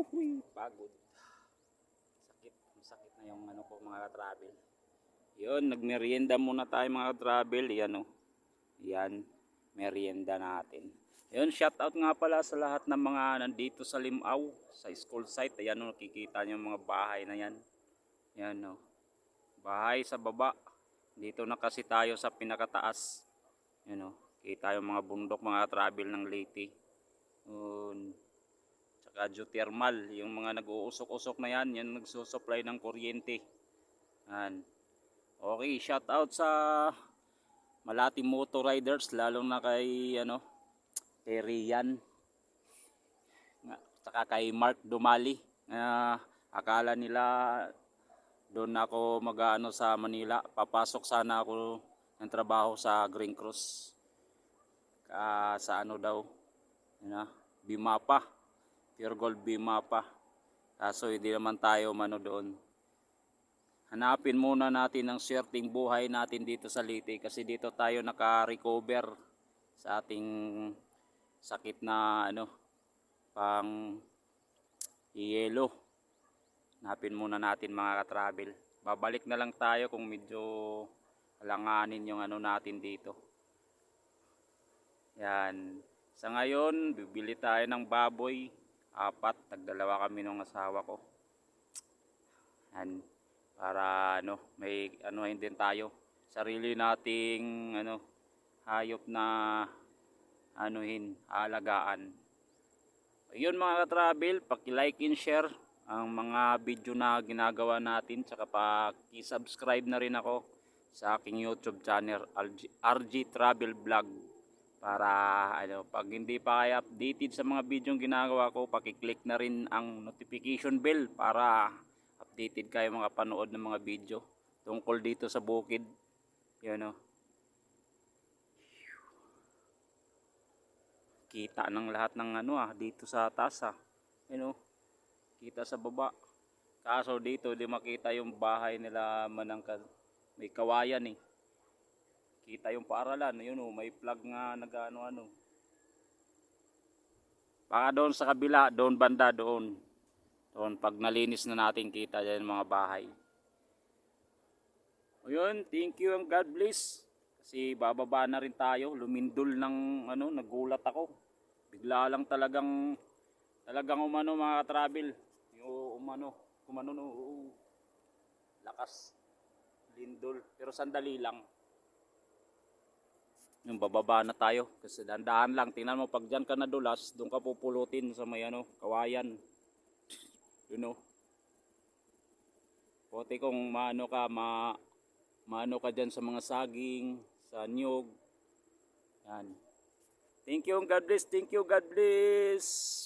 Uhuy, pagod. Sakit, sakit na yung ano ko mga travel. Yun, nagmerienda muna tayo mga travel. Yan o. Yan, merienda natin. Yun, shout out nga pala sa lahat ng mga nandito sa Limaw, sa school site. Ayan o, nakikita nyo mga bahay na yan. Yan o. Bahay sa baba. Dito na kasi tayo sa pinakataas. Yan o. Kita yung mga bundok, mga travel ng Leyte. Yun. Tsaka geothermal, yung mga nag-uusok-usok na yan, yan nagsusupply ng kuryente. Yan. Okay, shout out sa Malati Motor Riders, lalong na kay, ano, kay Rian. Nga, Tsaka kay Mark Dumali. Ah, akala nila doon ako mag-ano sa Manila. Papasok sana ako ng trabaho sa Green Cross. Ka, sa ano daw, na, Bimapa. Pure Gold Bimapa. Kaso hindi naman tayo mano doon. Hanapin muna natin ang swerteng buhay natin dito sa Leyte kasi dito tayo naka-recover sa ating sakit na ano pang yelo. Hanapin muna natin mga ka-travel. Babalik na lang tayo kung medyo alanganin yung ano natin dito. Yan. Sa ngayon, bibili tayo ng baboy. Apat, tagdalawa kami ng asawa ko. Yan. Para ano, may ano din tayo. Sarili nating ano hayop na anuhin, alagaan. Ayun mga ka-travel, paki-like and share ang mga video na ginagawa natin tsaka paki-subscribe na rin ako sa aking YouTube channel RG, RG Travel Vlog para ano pag hindi pa kayo updated sa mga video ginagawa ko paki-click na rin ang notification bell para updated kayo mga panood ng mga video tungkol dito sa bukid. Yun o kita ng lahat ng ano ah dito sa taas ah. Yun o kita sa baba. Kaso dito di makita yung bahay nila manangka may kawayan eh kita yung paaralan yun o may plug nga nagano ano baka doon sa kabila doon banda doon. Doon pag nalinis na natin kita dyan mga bahay. Ayun thank you and God bless. Kasi bababa na rin tayo lumindol ng ano nagulat ako. Bigla lang talagang talagang umano mga travel yung umano kumano no lakas. Lindol. Pero sandali lang yung bababa na tayo. Kasi dandahan lang. Tingnan mo pag dyan ka nadulas doon ka pupulutin sa may ano kawayan. You know? Pote kung maano ka ma maano ka dyan sa mga saging sa niyog. Yan. Thank you God bless. Thank you God bless